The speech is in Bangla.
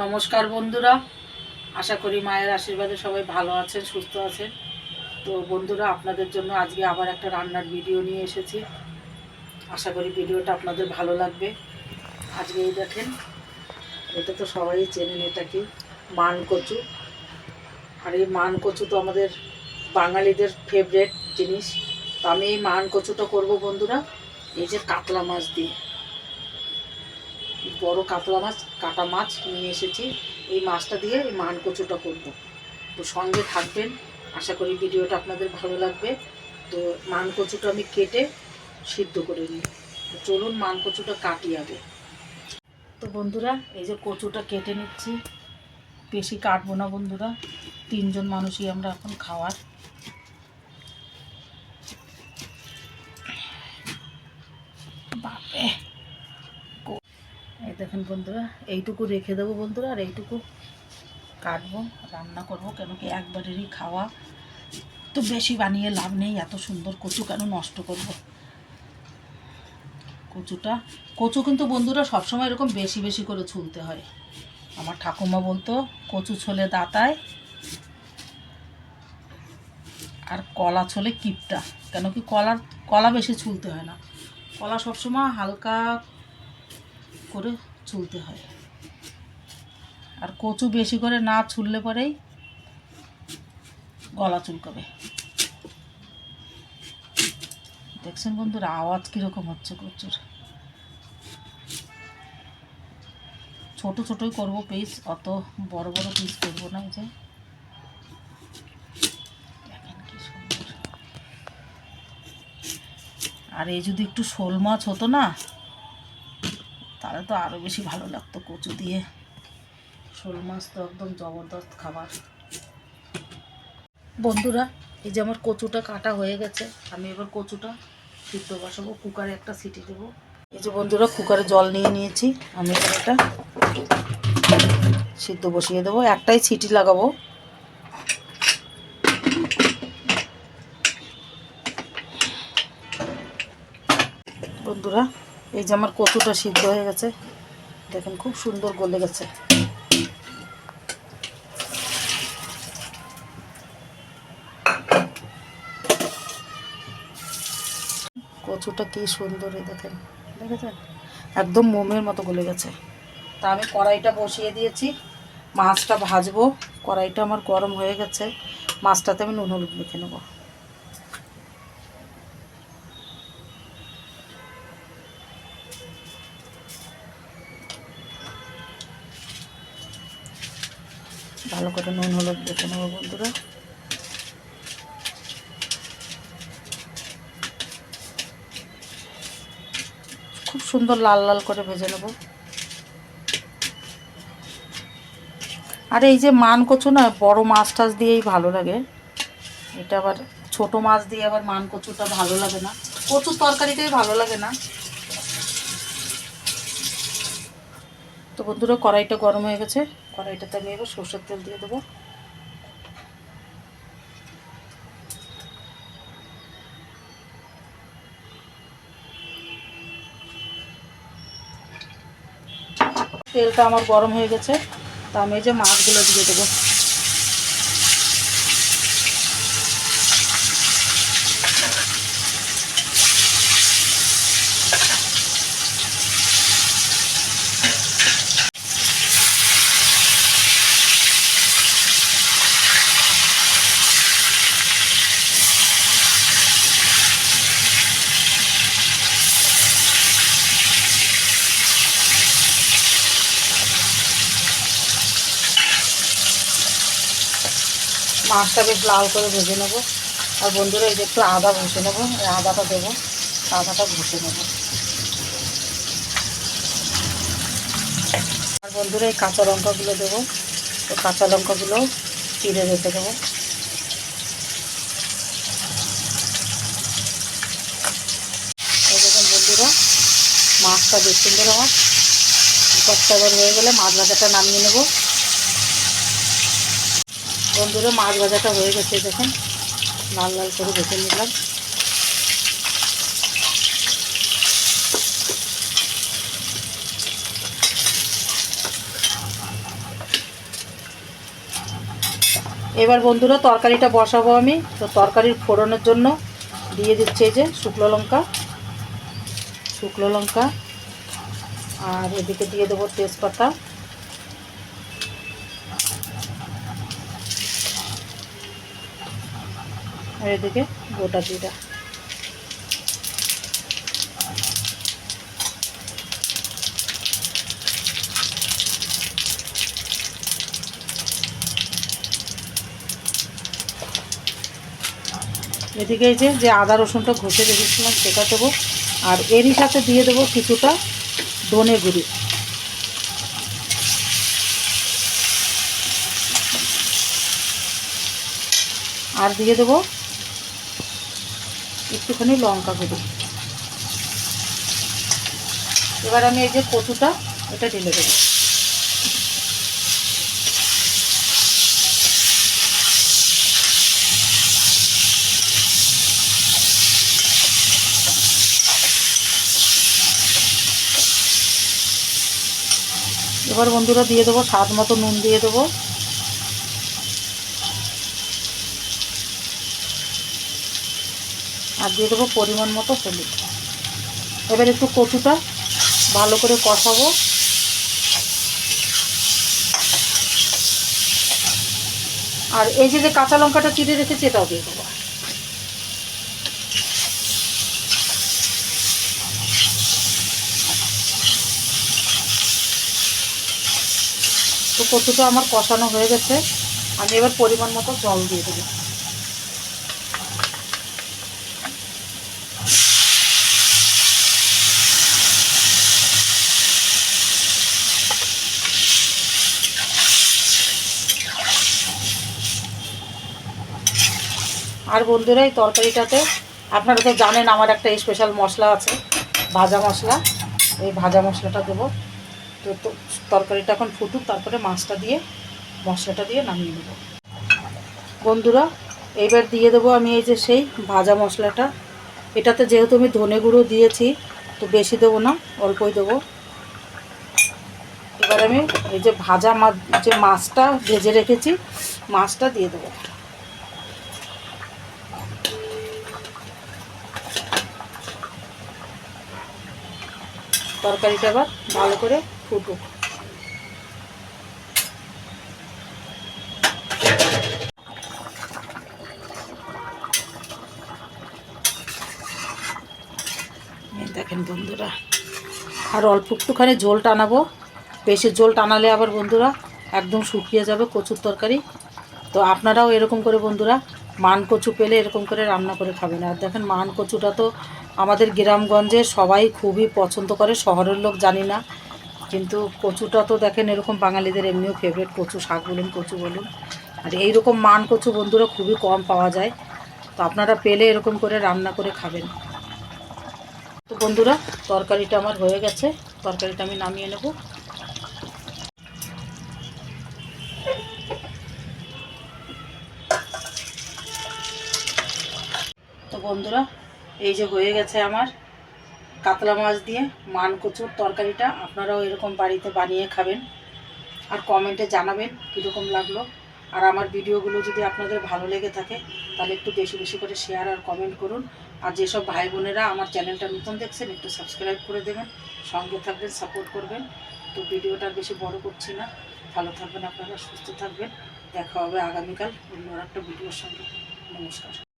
নমস্কার বন্ধুরা। আশা করি মায়ের আশীর্বাদে সবাই ভালো আছেন, সুস্থ আছেন। তো বন্ধুরা, আপনাদের জন্য আজকে আবার একটা রান্নার ভিডিও নিয়ে এসেছি। আশা করি ভিডিওটা আপনাদের ভালো লাগবে। আজকে এই দেখেন, এটা তো সবাই চেনেন এটা কি মান কচু আর এই মান কচু তো আমাদের বাঙালিদের ফেভারেট জিনিস। তো আমি এই মান কচুটা করব বন্ধুরা, এই যে কাতলা মাছ দিয়ে। বড় কাতলা মাছ, কাটা মাছ নিয়ে এসেছি। এই মাছটা দিয়ে এই মান কচুটা করব। তো সঙ্গে থাকবেন। আশা করি ভিডিওটা আপনাদের ভালো লাগবে। তো মান কচুটা আমি কেটে সিদ্ধ করে নিই। চলুন মান কচুটা কাটি আগে। তো বন্ধুরা, এই যে কচুটা কেটে নিচ্ছি। বেশি কাটবো না বন্ধুরা। তিনজন মানুষই আমরা এখন খাওয়ার। দেখেন বন্ধুরা, এইটুকু রেখে দেবো বন্ধুরা, আর এইটুকু কাটবো, রান্না করব কেন কি একবারেরই খাওয়া তো বেশি বানিয়ে লাভ নেই, এত সুন্দর কচু কেন নষ্ট করব? কচুটা, কচু কিন্তু বন্ধুরা সবসময় এরকম বেশি বেশি করে ছুলতে হয়। আমার ঠাকুমা বলতো, কচু ছোলে দাতায় আর কলা ছোলে কিপটা। কেন কি কলার, কলা বেশি ছুলতে হয় না। কলা সবসময় হালকা করে চুলতে হয়। আর কচু বেশি করে না ছুললে পরেই গলা চুলকাবে। দেখছেন বন্ধুরা, আওয়াজ কীরকম হচ্ছে কচুর ছোট ছোটই করব পিস অত বড় বড় পিস করব না যে। আর এই যদি একটু শোল মাছ হতো না তাহলে তো আরও বেশি ভালো লাগতো কচু দিয়ে। শোল মাছ তো একদম জবরদস্ত খাবার। বন্ধুরা, এই যে আমার কচুটা কাটা হয়ে গেছে, আমি এবার কচুটা সিদ্ধ বসাবো, কুকারে একটা সিটি দেবো। এই যে বন্ধুরা, কুকারে জল নিয়ে নিয়েছি, আমি এবার সিদ্ধ বসিয়ে দেবো, একটাই সিটি লাগাবো। বন্ধুরা এই যে আমার কচুটা সিদ্ধ হয়ে গেছে। দেখেন খুব সুন্দর গলে গেছে। কচুটা কি সুন্দর দেখেন। দেখেছেন? একদম মোমের মতো গলে গেছে। তা আমি কড়াইটা বসিয়ে দিয়েছি। মাছটা ভাজবো। কড়াইটা আমার গরম হয়ে গেছে। মাছটাতে আমি নুন হলুদ মেখে নেব। ভালো করে নুন, হলুদ দেখে নেব বন্ধুরা। খুব সুন্দর লাল লাল করে ভেজে নেব। আর এই যে মান কচু না, বড় মাছ টাছ দিয়েই ভালো লাগে। এটা আবার ছোট মাছ দিয়ে আবার মান কচুটা ভালো লাগে না। কচুর তরকারিটাই ভালো লাগে না। তো বন্ধুরা, কড়াইটা গরম হয়ে গেছে। কড়াইটাতে আমি এবার সর্ষের তেল দিয়ে দেবো। তেলটা আমার গরম হয়ে গেছে। তা আমি এই যে মাছগুলো দিয়ে দেবো। মাছটা বেশ লাল করে ভেজে নেব। আর বন্ধুরা, এই যে একটু আদা ঘষে নেব। আদাটা দেবো। আদাটা ঘষে নেব। আর বন্ধুরা, এই কাঁচা লঙ্কাগুলো দেবো। তো কাঁচা লঙ্কাগুলো চিড়ে রেখে দেবো। বন্ধুরা, মাছটা বেশ সুন্দর আমার কচ্ছা হয়ে গেলে মাছ ভাজাটা নামিয়ে নেব। বন্ধুরা, মাছ ভাজাটা হয়ে গেছে, দেখেন। লাল লাল করে ভেজে নিলাম। এবার বন্ধুরা, তরকারিটা বসাবো আমি। তো তরকারির ফোড়নের জন্য দিয়ে দিচ্ছে যে শুকনো লঙ্কা শুকনো লঙ্কা। আর এদিকে দিয়ে দেবো তেজপাতা। আর এদিকে গোটা জিরা এদিকে এই যে আদা রসুনটা ঘষে রেখেছিলাম সেটা দেবো। আর এরই সাথে দিয়ে দেবো কিছুটা ধনে গুঁড়ি। আর দিয়ে দেবো একটুখানি লঙ্কা গুঁড়ি। এবার আমি এই যে কচুটা এটা ঢেলে দেবো। এবার বন্ধুরা দিয়ে দেবো, স্বাদ মতো নুন দিয়ে দেবো। আর দিয়ে দেবো পরিমাণ মতো হলুদ। এবার একটু কচুটা ভালো করে কষাবো। আর এই যে কাঁচা লঙ্কাটা চিড়ে রেখেছি, এটাও দিয়ে দেবো। তো কচুটা আমার কষানো হয়ে গেছে। আমি এবার পরিমাণ মতো জল দিয়ে দেবো। আর বন্ধুরা, এই তরকারিটাতে আপনারা তো জানেন আমার একটা স্পেশাল মশলা আছে, ভাজা মশলা। এই ভাজা মশলাটা দেবো। তো তরকারিটা এখন ফুটুক, তারপরে মাছটা দিয়ে, মশলাটা দিয়ে নামিয়ে নেব। বন্ধুরা এইবার দিয়ে দেবো আমি এই যে সেই ভাজা মশলাটা। এটাতে যেহেতু আমি ধনে গুঁড়ো দিয়েছি, তো বেশি দেবো না, অল্পই দেবো। এবার আমি এই যে ভাজা মাছ যে মাছটা ভেজে রেখেছি, মাছটা দিয়ে দেবো। তরকারিটা আবার ভালো করে ফুটুক। দেখেন বন্ধুরা, আর অল্প একটুখানি ঝোল টানাবো। বেশি ঝোল টানালে আবার বন্ধুরা একদম শুকিয়ে যাবে কচুর তরকারি। তো আপনারাও এরকম করে বন্ধুরা মান কচু পেলে এরকম করে রান্না করে খাবেন আর দেখেন মান কচুটা তো আমাদের গ্রামগঞ্জে সবাই খুবই পছন্দ করে, শহরের লোক জানি না। কিন্তু কচুটা তো দেখেন এরকম বাঙালিদের এমনিও ফেভারিট কচু শাক বলুন, কচু বলুন। আর এই রকম মান কচু বন্ধুরা খুবই কম পাওয়া যায়। তো আপনারা পেলে এরকম করে রান্না করে খাবেন। তো বন্ধুরা, তরকারিটা আমার হয়ে গেছে। তরকারিটা আমি নামিয়ে নেব। তো বন্ধুরা, এই যে হয়ে গেছে আমার কাতলা মাছ দিয়ে মান কচুর তরকারিটা। আপনারাও এরকম বাড়িতে বানিয়ে খাবেন আর কমেন্টে জানাবেন কীরকম লাগল। আর আমার ভিডিওগুলো যদি আপনাদের ভালো লেগে থাকে, তাহলে একটু বেশি বেশি করে শেয়ার আর কমেন্ট করুন। আর যেসব ভাই বোনেরা আমার চ্যানেলটা নতুন দেখছেন, একটু সাবস্ক্রাইব করে দেবেন, সঙ্গে থাকবেন সাপোর্ট করবেন। তো ভিডিওটা বেশি বড় করছি না। ভালো থাকবেন আপনারা, সুস্থ থাকবেন। দেখা হবে আগামীকাল অন্য একটা ভিডিওর সঙ্গে। নমস্কার।